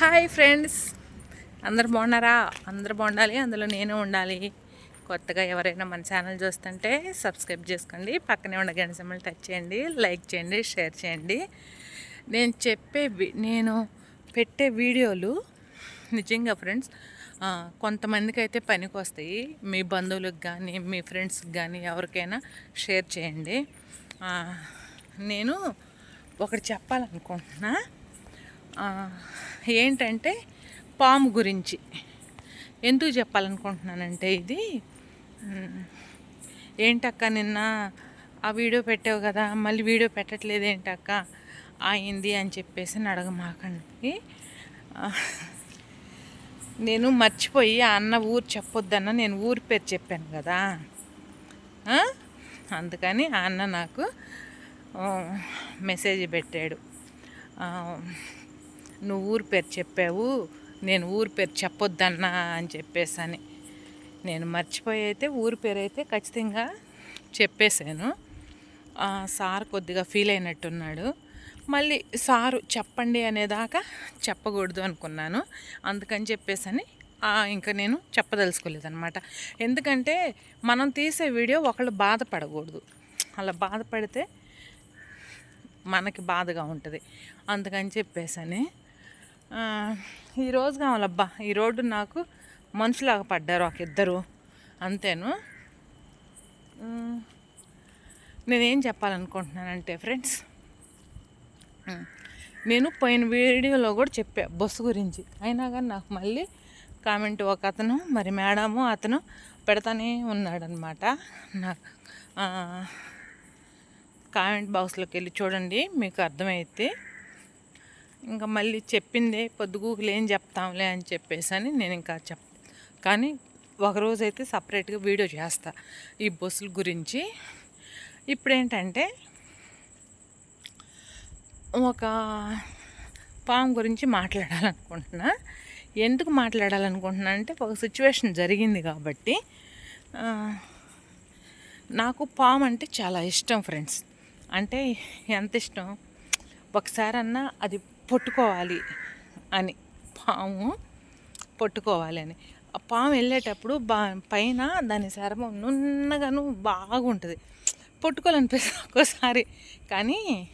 Hi friends. అందరు బాగున్నారా? అందరు బాగుండాలి అందులో నేను ఉండాలి. కొత్తగా ఎవరైనా మన ఛానల్ చూస్తుంటే సబ్స్క్రైబ్ చేసుకోండి పక్కనే ఉన్న గంట సింబల్ టచ్ చేయండి లైక్ చేయండి షేర్ చేయండి. నేను చెప్పే వి- నేను పెట్టే వీడియోలు నిజంగా ఫ్రెండ్స్ కొంతమందికి అయితే పనికి వస్తాయి మీ బంధువులకు కానీ మీ ఫ్రెండ్స్కి కానీ ఎవరికైనా షేర్ చేయండి. నేను ఒకటి చెప్పాలనుకుంటున్నా. ఏంటంటే పాము గురించి. ఎందుకు చెప్పాలనుకుంటున్నానంటే ఇది ఏంటక్క నిన్న ఆ వీడియో పెట్టావు కదా మళ్ళీ వీడియో పెట్టట్లేదు ఏంటక్క అయింది అని చెప్పేసి అని అడగమాకండి నేను మర్చిపోయి ఆ అన్న ఊరు చెప్పొద్దన్న నేను ఊరి పేరు చెప్పాను కదా. అందుకని ఆ అన్న నాకు మెసేజ్ పెట్టాడు. నువ్వు ఊరి పేరు చెప్పావు నేను ఊరి పేరు చెప్పొద్దన్నా అని చెప్పేసి అని నేను మర్చిపోయి అయితే ఊరి పేరు అయితే ఖచ్చితంగా చెప్పేశాను. సార్ కొద్దిగా ఫీల్ అయినట్టున్నాడు. మళ్ళీ సారు చెప్పండి అనేదాకా చెప్పకూడదు అనుకున్నాను. అందుకని చెప్పేసని ఇంకా నేను చెప్పదలుచుకోలేదు అనమాట ఎందుకంటే మనం తీసే వీడియో ఒకళ్ళు బాధపడకూడదు. అలా బాధపడితే మనకి బాధగా ఉంటుంది. అందుకని చెప్పేసని ఈరోజు కావాలబ్బా ఈ రోడ్డు నాకు మనుషులాగా పడ్డారు ఒక ఇద్దరు. అంతేను? నేనేం చెప్పాలనుకుంటున్నానంటే ఫ్రెండ్స్ నేను పోయిన వీడియోలో కూడా చెప్పా బస్సు గురించి. అయినా కానీ నాకు మళ్ళీ కామెంట్ ఒక అతను మరి మేడము అతను పెడతానే ఉన్నాడనమాట నాకు కామెంట్ బాక్స్లోకి వెళ్ళి చూడండి మీకు అర్థమైతే ఇంకా మళ్ళీ చెప్పిందే పొద్దుగూకులు ఏం చెప్తాంలే అని చెప్పేసి అని నేను ఇంకా చెప్ కానీ ఒకరోజు అయితే సపరేట్గా వీడియో చేస్తా ఈ బస్సుల గురించి. ఇప్పుడు ఏంటంటే ఒక పాము గురించి మాట్లాడాలనుకుంటున్నా. ఎందుకు మాట్లాడాలనుకుంటున్నా అంటే ఒక సిచ్యువేషన్ జరిగింది కాబట్టి నాకు పాము అంటే చాలా ఇష్టం ఫ్రెండ్స్. అంటే ఎంత ఇష్టం? ఒకసారన్నా అది పొట్టుకోవాలి అని. పాము పొట్టుకోవాలి అని. ఆ పాము వెళ్ళేటప్పుడు బా పైన దాని చర్మం నున్నగాను బాగుంటుంది. పొట్టుకోవాలనిపిస్తుంది ఒక్కోసారి. కానీ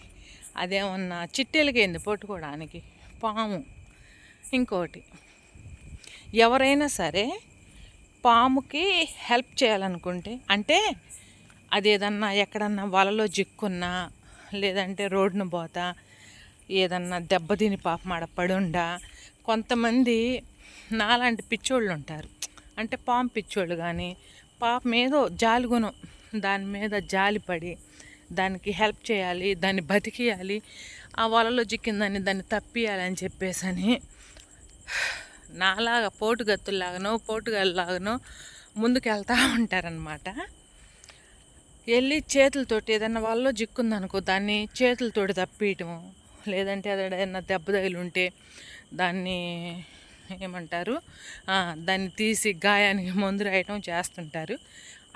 అదేమన్నా చిట్టెలకేంది పట్టుకోవడానికి? పాము. ఇంకోటి ఎవరైనా సరే పాముకి హెల్ప్ చేయాలనుకుంటే అంటే అది ఏదన్నా ఎక్కడన్నా వలలో చిక్కున్నా లేదంటే రోడ్డును పోతా ఏదన్నా దెబ్బతిని పాపం ఆడ పడుండా. కొంతమంది నాలాంటి పిచ్చోళ్ళు ఉంటారు. అంటే పాము పిచ్చోళ్ళు కానీ పాపం ఏదో జాలిగుణం. దాని మీద జాలిపడి దానికి హెల్ప్ చేయాలి దాన్ని బతికియాలి ఆ వలలో చిక్కిందని దాన్ని తప్పియాలని చెప్పేసి అని నాలాగా పోటుగత్తుల్లాగానో పోటుగల్లాగానో ముందుకు వెళ్తూ ఉంటారనమాట వెళ్ళి చేతులతోటి ఏదైనా వాళ్ళలో జిక్కుందనుకో దాన్ని చేతులతోటి తప్పియటము లేదంటే అది ఏదైనా దెబ్బ తగిలి ఉంటే దాన్ని ఏమంటారు? దాన్ని తీసి గాయానికి మందు రాయటం చేస్తుంటారు.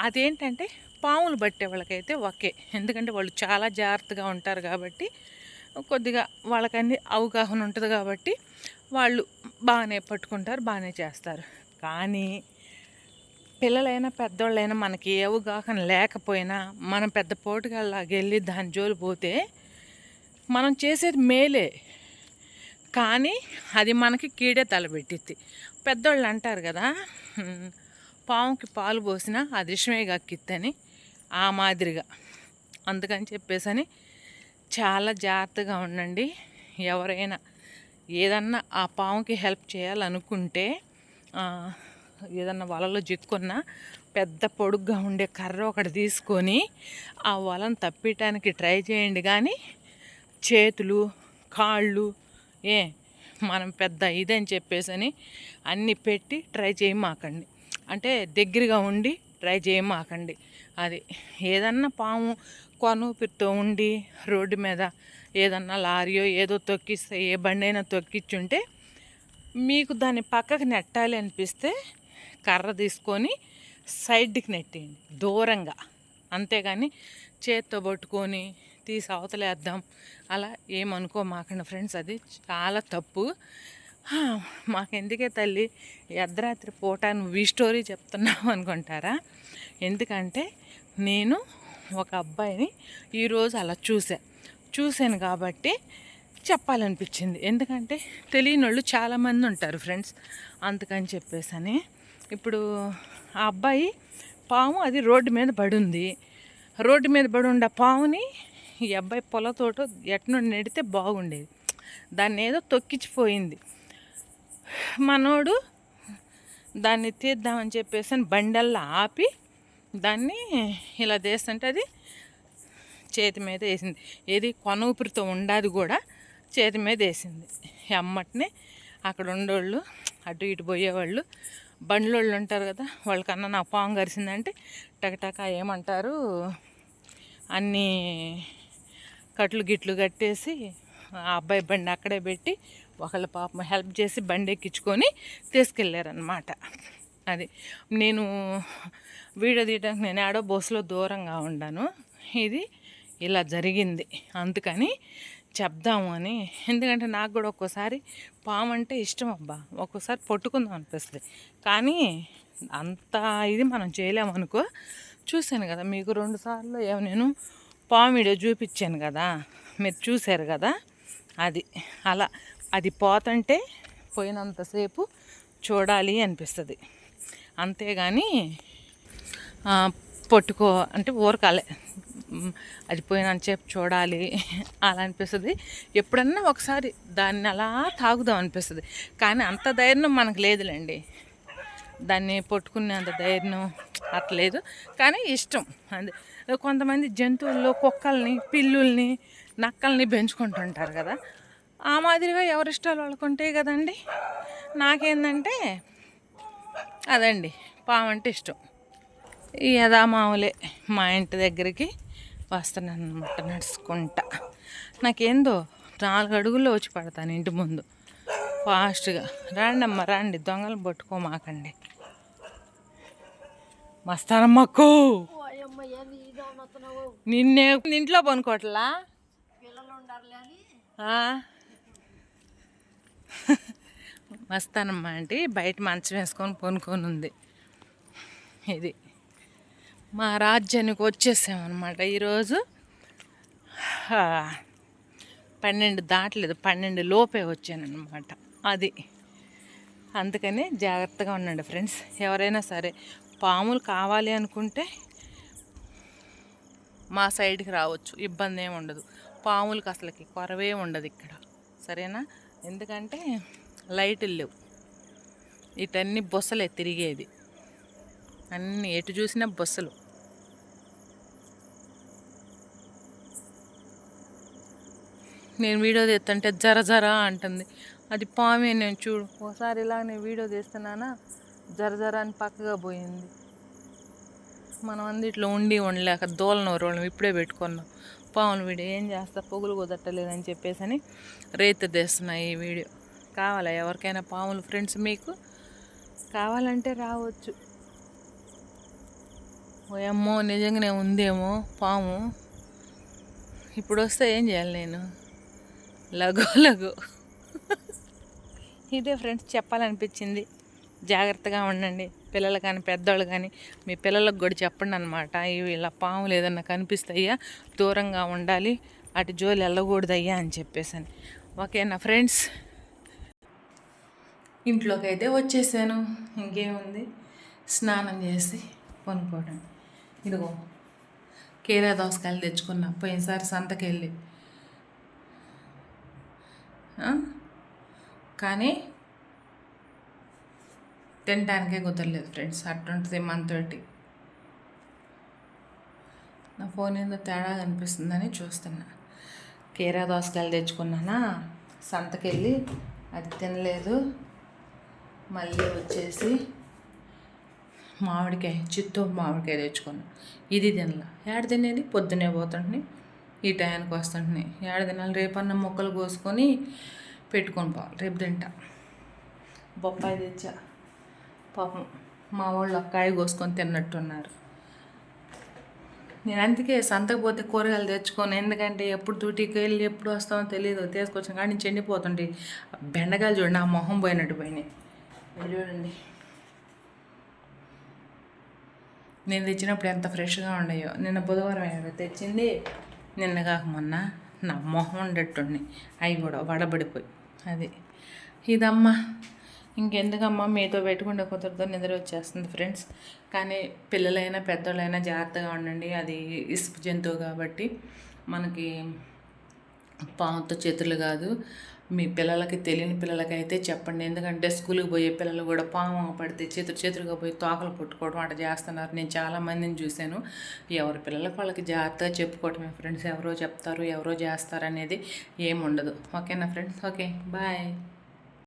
అదేంటంటే పాములు పట్టే వాళ్ళకైతే ఓకే. ఎందుకంటే వాళ్ళు చాలా జాగ్రత్తగా ఉంటారు కాబట్టి కొద్దిగా వాళ్ళకన్నీ అవగాహన ఉంటుంది కాబట్టి వాళ్ళు బాగానే పట్టుకుంటారు బాగానే చేస్తారు. కానీ పిల్లలైనా పెద్దవాళ్ళైనా మనకి ఏ అవగాహన లేకపోయినా మనం పెద్ద పోటుగాళ్ళలాగా వెళ్ళి దాని జోలు పోతే మనం చేసేది మేలే. కానీ అది మనకి కీడే తలబెట్టిద్ది పెద్దోళ్ళు అంటారు కదా పాముకి పాలు పోసినా అది గక్కిద్దని ఆ మాదిరిగా. అందుకని చెప్పేసని చాలా జాగ్రత్తగా ఉండండి. ఎవరైనా ఏదన్నా ఆ పాముకి హెల్ప్ చేయాలనుకుంటే ఏదన్నా వలలో చిక్కున్నా పెద్ద పొడుగ్గా ఉండే కర్ర ఒకటి తీసుకొని ఆ వలను తప్పించడానికి ట్రై చేయండి. కానీ చేతులు కాళ్ళు ఏ మనం పెద్ద ఇదని చెప్పేసి అని అన్నీ పెట్టి ట్రై చేయమాకండి. అంటే దగ్గరగా ఉండి ట్రై చేయమాకండి. అది ఏదన్నా పాము కొనూపిరితో ఉండి రోడ్డు మీద ఏదన్నా లారీయో ఏదో తొక్కిస్తే ఏ బండి అయినా తొక్కిచ్చుంటే మీకు దాన్ని పక్కకు నెట్టాలి అనిపిస్తే కర్ర తీసుకొని సైడ్కి నెట్టేయండి. దూరంగా. అంతేగాని చేత్తో పట్టుకొని తీసి అవతలేద్దాం అలా ఏమనుకోమాకండి ఫ్రెండ్స్ అది చాలా తప్పు. మాకెందుకే తల్లి? అర్ధరాత్రి పూట నువ్వు ఈ స్టోరీ చెప్తున్నావు అనుకుంటారా? ఎందుకంటే నేను ఒక అబ్బాయిని ఈరోజు అలా చూసా. చూశాను కాబట్టి చెప్పాలనిపించింది. ఎందుకంటే తెలియని వాళ్ళు చాలామంది ఉంటారు ఫ్రెండ్స్. అందుకని చెప్పేసని ఇప్పుడు ఆ అబ్బాయి పాము అది రోడ్డు మీద పడుంది. రోడ్డు మీద పడి ఉండే పాముని ఈ అబ్బాయి పొలతోటో ఎట్నుండి నెడితే బాగుండేది. దాన్ని ఏదో తొక్కిచ్చిపోయింది. మనోడు దాన్ని తీద్దామని చెప్పేసి అని బండల్లో ఆపి దాన్ని ఇలా తీస్తుంటే అది చేతి మీద వేసింది. ఏది కొన ఊపిరితో ఉండాది కూడా చేతి మీద వేసింది. అమ్మటినే అక్కడ ఉండేవాళ్ళు అటు ఇటు పోయేవాళ్ళు. బండ్లోళ్ళు ఉంటారు కదా వాళ్ళకన్నా నా పాము కరిసిందంటే టకటక ఏమంటారు అన్నీ కట్లు గిట్లు కట్టేసి ఆ అబ్బాయి బండి అక్కడే పెట్టి ఒకళ్ళ పాపం హెల్ప్ చేసి బండి ఎక్కించుకొని తీసుకెళ్ళారనమాట అది నేను వీడియో తీయడానికి నేను ఆడో బస్సులో దూరంగా ఉన్నాను ఇది ఇలా జరిగింది. అందుకని చెప్దాము అని. ఎందుకంటే నాకు కూడా ఒక్కోసారి పాము అంటే ఇష్టం అబ్బా. ఒక్కోసారి పట్టుకుందాం అనిపిస్తుంది. కానీ అంత ఇది మనం చేయలేమనుకో చూశాను కదా మీకు రెండు సార్లు ఏమో నేను పాము వీడియో చూపించాను కదా మీరు చూశారు కదా అది అలా అది పోతుంటే పోయినంతసేపు చూడాలి అనిపిస్తుంది. అంతేగాని పట్టుకో అంటే ఊరకాలే అది పోయినంతసేపు చూడాలి అలా అనిపిస్తుంది. ఎప్పుడన్నా ఒకసారి దాన్ని అలా తాగుదాం అనిపిస్తుంది. కానీ అంత ధైర్యం మనకు లేదులేండి. దాన్ని పట్టుకునే అంత ధైర్యం అట్లేదు కానీ ఇష్టం అది. కొంతమంది జంతువుల్లో కుక్కల్ని పిల్లుల్ని నక్కల్ని పెంచుకుంటుంటారు కదా. ఆ మాదిరిగా ఎవరి ఇష్టాలు వాళ్ళకుంటాయి కదండి? నాకేందంటే అదండి పావంటే ఇష్టం. ఈ యథామావులే మా ఇంటి దగ్గరికి వస్తున్నాను అనమాట నడుచుకుంటా. నాకేందో నాలుగు అడుగుల్లో వచ్చి పడతాను ఇంటి ముందు. ఫాస్ట్గా. రండి అమ్మ రండి దొంగలు పట్టుకోమాకండి. మస్తానమ్మకు నిన్నే ఇంట్లో పనుకోవట్లా? మస్తానమ్మ అంటే బయట మంచం వేసుకొని పనుకొని ఉంది. ఇది మా రాజ్యానికి వచ్చేసామన్నమాట ఈరోజు. పన్నెండు దాటలేదు పన్నెండు లోపే వచ్చానన్నమాట అది. అందుకని జాగ్రత్తగా ఉండండి ఫ్రెండ్స్. ఎవరైనా సరే పాములు కావాలి అనుకుంటే మా సైడ్కి రావచ్చు. ఇబ్బంది ఏమి ఉండదు. పాములకు అసలుకి కొరవే ఉండదు ఇక్కడ. సరేనా? ఎందుకంటే లైట్లు లేవు. ఇటన్నీ బొస్సలే తిరిగేది. అన్ని ఎటు చూసినా బొస్సలు నేను వీడియో తీస్తుంటే జర జర అంటుంది. అది పామే నేను చూడు. ఒకసారి ఇలా నేను వీడియో తీస్తున్నానా? జర జర అని పక్కగా పోయింది. మనం అందిట్లో ఉండి ఉండలేక దోలనోరు వాళ్ళం ఇప్పుడే పెట్టుకున్నాం. పాములు వీడియో ఏం చేస్తా? పొగులు కుదట్టలేదని చెప్పేసి అని రేత తెస్తున్నాయి ఈ వీడియో. కావాలా? ఎవరికైనా పాములు ఫ్రెండ్స్ మీకు? కావాలంటే రావచ్చు. ఓయమ్మో నిజంగానే ఉందేమో పాము. ఇప్పుడు వస్తే ఏం చేయాలి నేను? లఘు లఘు ఇదే ఫ్రెండ్స్ చెప్పాలనిపించింది. జాగ్రత్తగా ఉండండి. పిల్లలు కానీ పెద్దవాళ్ళు కానీ మీ పిల్లలకు కూడా చెప్పండి అనమాట ఇవి ఇలా పాములు ఏదన్నా కనిపిస్తాయా? దూరంగా ఉండాలి. అటు జోలు వెళ్ళకూడదయ్యా అని చెప్పేసి అని ఓకేనా ఫ్రెండ్స్ ఇంట్లోకి అయితే వచ్చేసాను. ఇంకేముంది? స్నానం చేసి కొనుక్కోవడం ఇదిగో కీరా దోసకాయలు తెచ్చుకున్నా. పోయినసారి సంతకెళ్ళి. కానీ తినడానికే కుదరలేదు ఫ్రెండ్స్. అట్టుంటుంది మనతోటి. నా ఫోన్ ఏదో తేడా కనిపిస్తుందని చూస్తున్నా. కీరా దోసకాయలు తెచ్చుకున్నానా? సంతకెళ్ళి అది తినలేదు. మళ్ళీ వచ్చేసి మామిడికాయ చిత్తూరు మామిడికాయ తెచ్చుకున్నా. ఇది తినలా. ఏడ తినేది? పొద్దునే పోతుంటుని ఈ టయానికి వస్తుంటుని ఏడ తినాలి? రేపన్న మొక్కలు కోసుకొని పెట్టుకొని పోవాలి. రేపు తింటా. బొప్పాయి తెచ్చా. పాపం మా వాళ్ళు ఒక్కాయ కోసుకొని తిన్నట్టున్నారు. నేను అందుకే సంతకు పోతే కూరగాయలు తెచ్చుకోను ఎందుకంటే ఎప్పుడు డ్యూటీకి వెళ్ళి ఎప్పుడు వస్తామో తెలియదు తీసుకొచ్చిన కానీ నుంచి ఎండిపోతుంటాయి బెండకాయలు చూడండి ఆ మొహం పోయినట్టు పోయినాయి. చూడండి. నేను తెచ్చినప్పుడు ఎంత ఫ్రెష్గా ఉండయో నిన్న బుధవారం తెచ్చింది? నిన్న కాక మొన్న నా మొహం ఉండేట్టుండి అవి కూడా వడబడిపోయి. అది. ఇదమ్మా. ఇంకెందుకమ్మా మీతో పెట్టుకుంటే కుదరదు నిద్ర వచ్చేస్తుంది ఫ్రెండ్స్. కానీ పిల్లలైనా పెద్దోళ్ళైనా జాగ్రత్తగా ఉండండి. అది ఇసుపు జంతువు కాబట్టి మనకి పాముతో చేతులు కాదు. మీ పిల్లలకి తెలియని పిల్లలకి అయితే చెప్పండి. ఎందుకంటే స్కూల్కి పోయే పిల్లలు కూడా పాము పడితే చేతులు చేతులుగా పోయి తోకలు పుట్టుకోవడం అట్లా చేస్తున్నారు. నేను చాలా మందిని చూశాను. ఎవరి పిల్లలకు వాళ్ళకి జాగ్రత్తగా చెప్పుకోవటమే ఫ్రెండ్స్. ఎవరో చెప్తారు ఎవరో చేస్తారు అనేది ఏముండదు. ఓకేనా ఫ్రెండ్స్? ఓకే. బాయ్.